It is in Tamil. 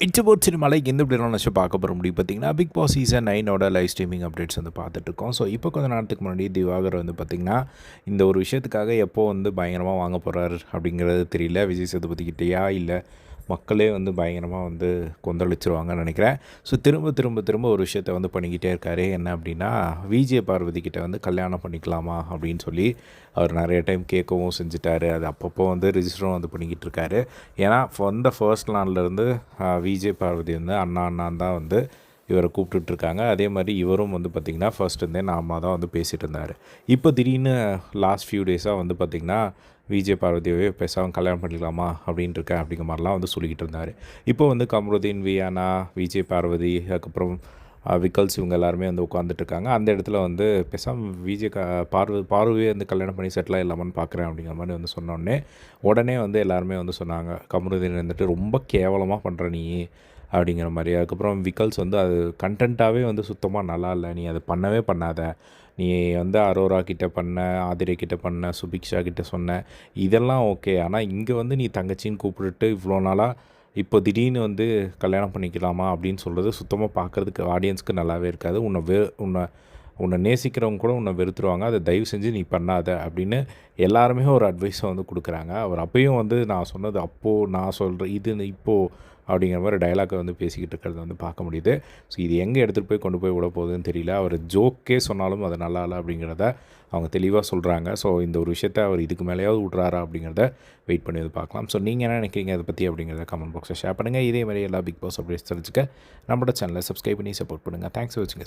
இட்ஸ் அபவுட் சினிமாவில் எந்த எப்படிலாம் நினச்சி பார்க்க போகிற முடியும் பார்த்தீங்கன்னா பிக் பாஸ் சீசன் நைனோட லைவ் ஸ்ட்ரீமிங் அப்டேட்ஸ் வந்து பார்த்துட்ருக்கோம் ஸோ இப்போ கொஞ்சம் நேரத்துக்கு முன்னாடி திவாகர் வந்து பார்த்திங்கன்னா இந்த ஒரு விஷயத்துக்காக எப்போ வந்து பயங்கரமாக வாங்க போகிறார் அப்படிங்கிறது தெரியல. விஜய் சேதுபதி கிட்டேயா இல்லை மக்களே வந்து பயங்கரமாக வந்து கொந்தளிச்சிருவாங்கன்னு நினைக்கிறேன். ஸோ திரும்ப திரும்ப திரும்ப ஒரு விஷயத்த வந்து பண்ணிக்கிட்டே இருக்காரு. என்ன அப்படின்னா விஜய பார்வதி கிட்ட வந்து கல்யாணம் பண்ணிக்கலாமா அப்படின்னு சொல்லி அவர் நிறைய டைம் கேட்கவும் செஞ்சுட்டாரு. அது அப்பப்போ வந்து ரிஜிஸ்டரும் வந்து பண்ணிக்கிட்டு இருக்காரு. ஏன்னா வந்த ஃபர்ஸ்ட் நாள்லேருந்து விஜய் பார்வதி வந்து அண்ணா அண்ணான் தான் வந்து இவரை கூப்பிட்டுட்ருக்காங்க. அதே மாதிரி இவரும் வந்து பார்த்திங்கன்னா ஃபர்ஸ்ட் இருந்தே நாம தான் வந்து பேசிகிட்டு இருந்தார். இப்போ திடீர்னு லாஸ்ட் ஃபியூ டேஸாக வந்து பார்த்திங்கன்னா விஜய் பார்வதியவே பேசாமல் கல்யாணம் பண்ணிக்கலாமா அப்படின்ட்டு இருக்கேன் அப்படிங்கிற மாதிரிலாம் வந்து சொல்லிக்கிட்டு இருந்தார். இப்போ வந்து கமருதீன் வியானா விஜய் பார்வதி அதுக்கப்புறம் விக்கல்ஸ் இவங்க எல்லாருமே வந்து உட்காந்துட்டு இருக்காங்க அந்த இடத்துல வந்து பேசாமல் விஜய் க பார்வ பார்வையே வந்து கல்யாணம் பண்ணி செட்டில் இல்லாமல் பார்க்குறேன் அப்படிங்கிற மாதிரி வந்து சொன்னோடனே உடனே வந்து எல்லாருமே வந்து சொன்னாங்க. கமருதீன் வந்துட்டு ரொம்ப கேவலமாக பண்ணுற நீ. அப்படிங்கிற மாதிரி. அதுக்கப்புறம் விக்கல்ஸ் வந்து அது கண்டென்ட்டாகவே வந்து சுத்தமாக நல்லா இல்லை நீ அதை பண்ணவே பண்ணாத. நீ வந்து அரோரா கிட்ட பண்ண ஆதிரை கிட்ட பண்ண சுபிக்ஷா கிட்ட சொன்ன இதெல்லாம் ஓகே. ஆனால் இங்கே வந்து நீ தங்கச்சின்னு கூப்பிட்டுட்டு இவ்வளோ நாளாக இப்போ திடீர்னு வந்து கல்யாணம் பண்ணிக்கலாமா அப்படின்னு சொல்கிறது சுத்தமாக பார்க்குறதுக்கு ஆடியன்ஸ்க்கு நல்லாவே இருக்காது. உன்னை வே உன்னை உன்னை நேசிக்கிறவங்க கூட உன்னை வெறுத்துருவாங்க. அதை தயவு செஞ்சு நீ பண்ணாத அப்படின்னு எல்லாருமே ஒரு அட்வைஸை வந்து கொடுக்குறாங்க. அவர் அப்பயும் வந்து நான் சொன்னது அப்போது நான் சொல்கிறேன் இது இப்போது அப்படிங்கிற மாதிரி டைலாக்கை வந்து பேசிக்கிட்டு இருக்கிறத வந்து பார்க்க முடியுது. ஸோ இது எங்கே எடுத்துகிட்டு போய் கொண்டு போய் விட போகுதுன்னு தெரியல. அவர் ஜோக்கே சொன்னாலும் அது நல்லா இல்லை அப்படிங்கிறத அவங்க தெளிவாக சொல்கிறாங்க ஸோ இந்த ஒரு விஷயத்த அவர் இதுக்கு மேலேயாவது விட்றாரா அப்படிங்கிறத வெயிட் பண்ணி வந்து பார்க்கலாம். ஸோ நீங்கள் என்ன நினைக்கிறீங்க? அதை பற்றி அப்படிங்கிறத கமெண்ட் பாக்ஸில் ஷேர் பண்ணுங்கள் இதே மாதிரி எல்லா பிக் பாஸ் அப்டேட்ஸ் தெரிஞ்சுக்க நம்மளோட சேனலை சப்ஸ்கிரைப் பண்ணி சப்போர்ட் பண்ணுங்கள் தேங்க்ஸ் ஃபார் வாட்சிங்